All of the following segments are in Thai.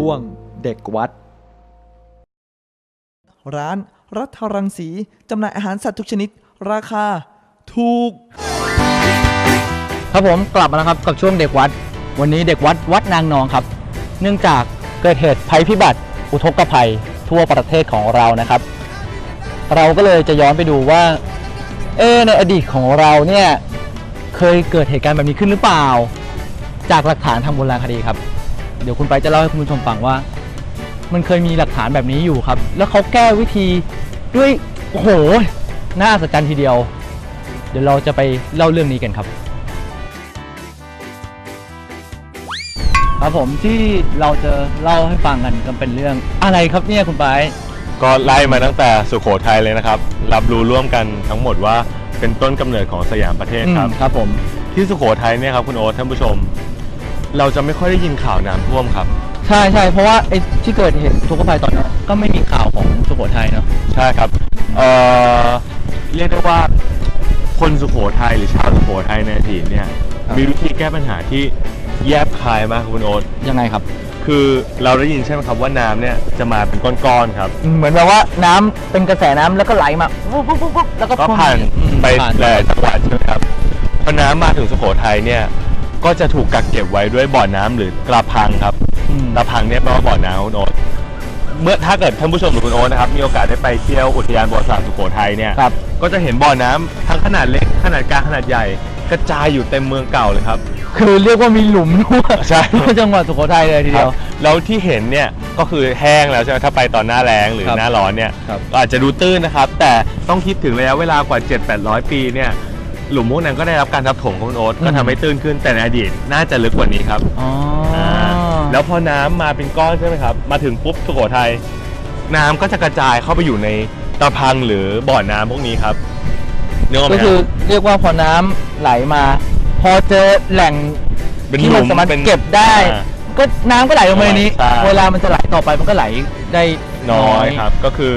ช่วงเด็กวัด ร้านรัฐรังสีจำหน่ายอาหารสัตว์ทุกชนิด ราคา ถูก ครับผมกลับมาแล้วครับกับช่วงเด็กวัด วันนี้เด็กวัดวัดนางนองครับ เนื่องจากเกิดเหตุภัยพิบัติ อุทกภัย ทั่วประเทศของเรานะครับ เราก็เลยจะย้อนไปดูว่า เอะในอดีตของเราเนี่ยเคยเกิดเหตุการณ์แบบนี้ขึ้นหรือเปล่า จากหลักฐานทางโบราณคดีครับ เดี๋ยวคุณไปจะเล่าให้คุณผู้ชมฟังว่า มันเคยมีหลักฐานแบบนี้อยู่ครับ แล้วเขาแก้วิธีด้วยโอ้โหน่าอัศจรรย์ทีเดียว เดี๋ยวเราจะไปเล่าเรื่องนี้กันครับ ครับผมที่เราจะเล่าให้ฟังกันก็เป็นเรื่องอะไรครับเนี่ยคุณไปายก็ไล่มาตั้งแต่สุโขทัยเลยนะครับ รับรู้ร่วมกันทั้งหมดว่าเป็นต้นกำเนิดของสยามประเทศครับอืมครับผม ที่สุโขทัยเนี่ยครับคุณโอ๊ตท่านผู้ชม เราจะไม่ค่อยได้ยินข่าวน้ำท่วมครับ ใช่ใช่เพราะว่าไอ้ที่เกิดเหตุทุกภัยตอนนี้ก็ไม่มีข่าวของสุโขทัยเนาะใช่ครับเอ่อเรียกได้ว่าคนสุโขทัยหรือชาวสุโขทัยในอดีตเนี่ยมีวิธีแก้ปัญหาที่แยบคายมากครับคุณโอ๊ตยังไงครับ คือเราได้ยินใช่ไหมครับว่าน้ำเนี่ยจะมาเป็นก้อนๆครับ เหมือนแบบว่าน้ำเป็นกระแสน้ำแล้วก็ไหลมาปุ๊บปุ๊บปุ๊บปุ๊บแล้วก็ก็ท่วมผ่านอืมไปผ่าน หลายจังหวัดใช่ไหมครับพอน้ำมาถึงสุโขทัยเนี่ย ก็จะถูกกักเก็บไว้ด้วยบ่อน้ำหรือกระพังครับอืมกระพังเนี่ยแปลว่าบ่อน้ำคุณโอ๊ตเมื่อถ้าเกิดท่านผู้ชมหรือคุณโอ๊ตนะครับมีโอกาสได้ไปเที่ยวอุทยานประวัติศาสตร์สุโขทัยเนี่ยครับก็จะเห็นบ่อน้ำทั้งขนาดเล็กขนาดกลางขนาดใหญ่ กระจายอยู่เต็มเมืองเก่าเลยครับ คือเรียกว่ามีหลุมทั่วใช่ ทั่วจังหวัดสุโขทัยเลยทีเดียว แล้วที่เห็นเนี่ยก็คือแห้งแล้วใช่ไหมถ้าไปตอนหน้าแล้งหรือครับหน้าร้อนเนี่ยครับ ก็อาจจะดูตื้นนะครับ แต่ต้องคิดถึงระยะเวลากว่า 7-800 ปีเนี่ย หลุมพวกนั้นก็ได้รับการทับถมของคุณโอ๊ตก็ทำให้ตื้นขึ้นแต่ในอดีตน่าจะลึกกว่านี้ครับอ๋ออาแล้วพอน้ำมาเป็นก้อนใช่ไหมครับ มาถึงปุ๊บสุโขทัยน้ำก็จะกระจายเข้าไปอยู่ในตะพังหรือบ่อน้ำพวกนี้ครับนึกออกไหมก็คคืรัอบเรียกว่าพอน้ำไหลมา พอเจอแหล่งเป็นที่หมัลุนมสามารถเป็นเก็บได้ อ่า ก็น้ำก็ไหลลงมาในนี้ ใช่ เวลามันจะไหลต่อไปมันก็ไหลได้ น้อยครับ ก็คือ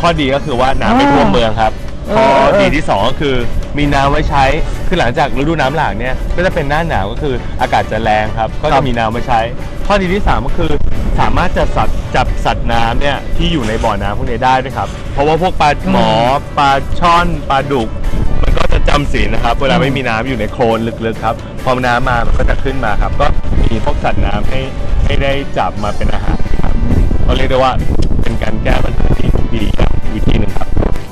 ข้อดีก็คือว่าน้ำไม่ท่วมเมืองครับ เอข้ออเออดีที่สองก็คือมีน้ำไว้ใช้ คือหลังจากฤดูน้ำหลากเนี่ยก็จะเป็นหน้าหนาวก็คืออากาศจะแรงครับ ก็จะมีน้ำไว้ใช้ ข้อดีที่สามก็คือ สามารถจะสัตว์จับสัตว์น้ำเนี่ยที่อยู่ในบ่อน้ำพวกนี้ได้ด้วยครับ เพราะว่าพวกปลาหมอปลาช่อนปลาดุก มันก็จะจำศีลนะครับ เวลาไม่มีน้ำอยู่ในโคลนลึกๆครับพอน้ำมามันก็จะขึ้นมาครับ ก็มีพวกสัตว์น้ำให้ให้ได้จับมาเป็นอาหารครับก็เรียกได้ว่าเป็นการแก้ปัญหาที่ดีอย่างวิธีหนึ่งครับ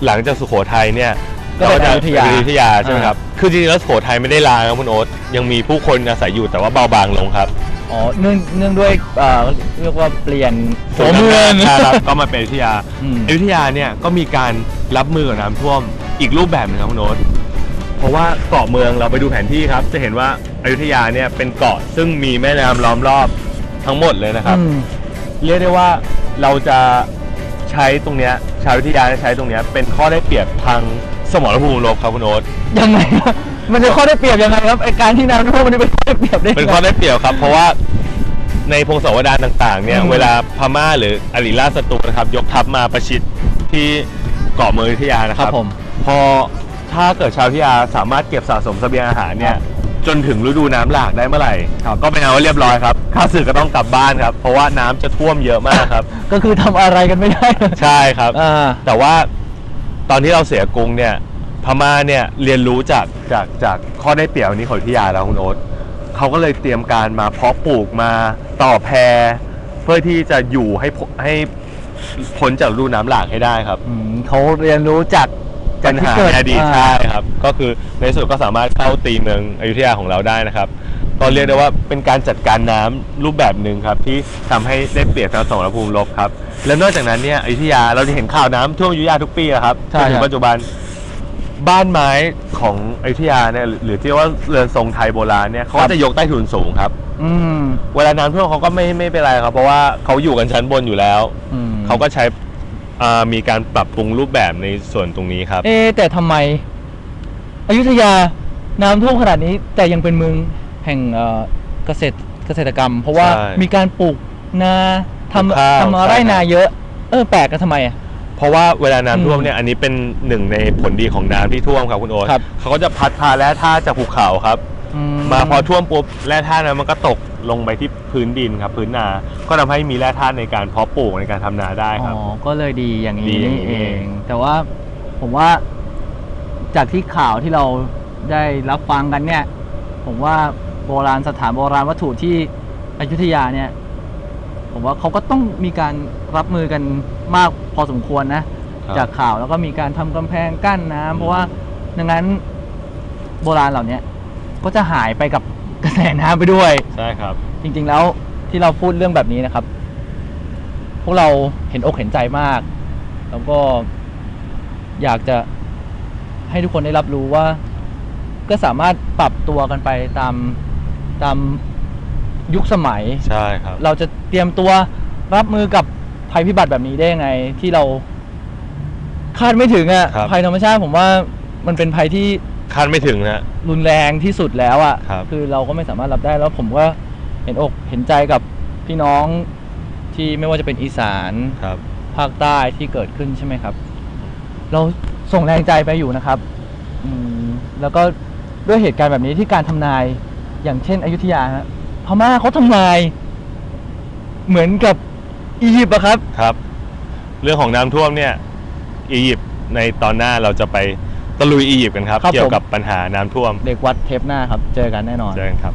หลังจากสุโขทัยเนี่ยก็เป็นอยุธยาอยุธยาใช่ไหมครับคือจริงๆแล้วสุโขทัยไม่ได้ลางครับคุณโอ๊ตยังมีผู้คนอาศัยอยู่แต่ว่าเบาบางลงครับอ๋อเนื่องเนื่องด้วยเอ่อเรียกว่าเปลี่ยนหัวเมืองใช่ครับก็มาเป็นอยุธยาอืมอยุธยาเนี่ยก็มีการรับมือกับน้ำท่วมอีกรูปแบบหนึงครับคุณโอ๊ตเพราะว่าเกาะเมืองเราไปดูแผนที่ครับ จะเห็นว่าอยุธยาเนี่ยเป็นเกาะซึ่งมีแม่น้ำล้อมรอบทั้งหมดเลยนะครับอืมเรียกได้ว่าเราจะ ใช้ตรงเนี้ยชาวอยุธยาจะใช้ตรงเนี้ยเป็นข้อได้เปรียบทางสมรภูมิรบครับคุณโอ๊ตยังไงครับมันจะข้อได้เปรียบยังไงครับไอการที่น้ำท่วมมันจะเป็นข้อได้เปรียบได้ยังไงเป็นข้อได้เปรียบครับ เพราะว่าในพงศาวดารต่างๆเนี่ยอืมเวลาพม่าหรืออริราชศัตรูนะครับ ยกทัพมาประชิดที่เกาะเมืองอยุธยานะคครัรับบผม พอถ้าเกิดชาวอยุธยาสามารถเก็บสะสมเสบียงอาหารเนี่ย จนถึงฤดูน้ำหลากได้เมื่อไหร่ก็เป็นเอาว่าเรียบร้อยครับข้าศึกก็ต้องกลับบ้านครับ เพราะว่าน้ำจะท่วมเยอะมากครับ ก็คือทำอะไรกันไม่ได้เลยใช่ครับ อ่า แต่ว่าตอนที่เราเสียกรุงเนี่ยพม่าเนี่ยเรียนรู้จากจากจากข้อได้เปรียบนี้ของอยุธยาแล้วคุณโอ๊ตเขาก็เลยเตรียมการมาเพาะปลูกมาต่อแพร เพื่อที่จะอยู่ให้พ้นให้พ้นจากฤดูน้ำหลากให้ได้ครับ อืมเขาเรียนรู้จากจา ปักญที่หาเกิดในอดีตาใช่ครับ ก็คือในที่สุดก็สามารถเข้าตีเมืองอยุธยาของเราได้นะครับก็เรียกได้ว่าเป็นการจัดการน้ำรูปแบบหนึ่งครับ ที่ทำให้ได้เปรียบทางสมรภูมิรบครับ แล้วนอกจากนั้นเนี่ยอยุธยาเราจะเห็นข่าวน้ำท่วมอยุธยาทุกปีอะครับใช่จนถึครังบปัจจุบันบ้านไม้ของอยุธยาเนี่ยหรือที่ว่าเรือนทรงไทยโบราณเนี่ยเขาก็จะยกใต้ถุนสูงครับอืมเวลาน้ำท่วมเขาก็ไม่ไม่เป็นไรครับ เพราะว่าเขาอยู่กันชั้นบนอยู่แล้วอืมเขาก็ใช้ อ่ามีการปรับปรุงรูปแบบในส่วนตรงนี้ครับ เอ๊ะแต่ทำไม อยุธยาน้ำท่วมขนาดนี้ แต่ยังเป็นเมืองแห่งเอ่อเกษตรเกษตรกรรม เพราะว่าใช่มีการปลูกนาทปลูกข้าวำทำไร่ใช่ครับ นาเยอะ เออแปลกกันทำไมอะ เพราะว่าเวลาน้ำท่วมอืมเนี่ยอันนี้เป็นหนึ่งในผลดีของน้ำที่ท่วมครับคุณโอ๊ตครับ เขาก็จะพัดพาแร่ธาตุจากภูเขาครับอื มาพอท่วมปุ๊บแร่ธาตุนั้นมันก็ตกลงไปที่พื้นดินครับพื้นนา ก็ทำให้มีแร่ธาตุในการเพาะปลูกในการทำนาได้ครับอ๋อก็เลยดีอย่างดีนี้อย่างนี่นี้เอเองงแต่ว่าผมว่าจากที่ข่าวที่เราได้รับฟังกันเนี่ย ผมว่าโบราณสถานโบราณวัตถุที่อยุธยาเนี่ย ผมว่าเขาก็ต้องมีการรับมือกันมากพอสมควรนะครับจากข่าวแล้วก็มีการทำกำแพงกั้นน้ำเพราะว่าดังนั้นโบราณเหล่านี้ ก็จะหายไปกับกระแสน้ำไปด้วย ใช่ครับ จริง ๆ แล้วที่เราพูดเรื่องแบบนี้นะครับ พวกเราเห็นอกเห็นใจมาก แล้วก็อยากจะให้ทุกคนได้รับรู้ว่า ก็สามารถปรับตัวกันไปตามตามยุคสมัย ใช่ครับ เราจะเตรียมตัวรับมือกับภัยพิบัติแบบนี้ได้ยังไง ที่เราคาดไม่ถึงอะครับ ภัยธรรมชาติผมว่ามันเป็นภัยที่ คาดไม่ถึงนะ รุนแรงที่สุดแล้วอะครับอเราก็ไม่สามารถรับได้แล้วผมก็เห็นอกเห็นใจกับพี่น้องที่ไม่ว่าจะเป็นอีสานครับ ภาคใต้ที่เกิดขึ้นใช่ไหมครับ เราส่งแรงใจไปอยู่นะครับอืมแล้วก็ด้วยเหตุการณ์แบบนี้ที่การทำนายอย่างเช่น อยุธยาฮะพม่าเขาทำนาย เหมือนกับอียิปต์อะครับ ครับ เรื่องของน้ำท่วมเนี่ยอียิปต์ในตอนหน้าเราจะไป ตะลุยอียิปต์กันครับ ครับเกี่ยผวมกับปัญหาน้ำท่วมเด็กวัดเทปหน้าครับ เจอกันแน่นอน เจอกันครับ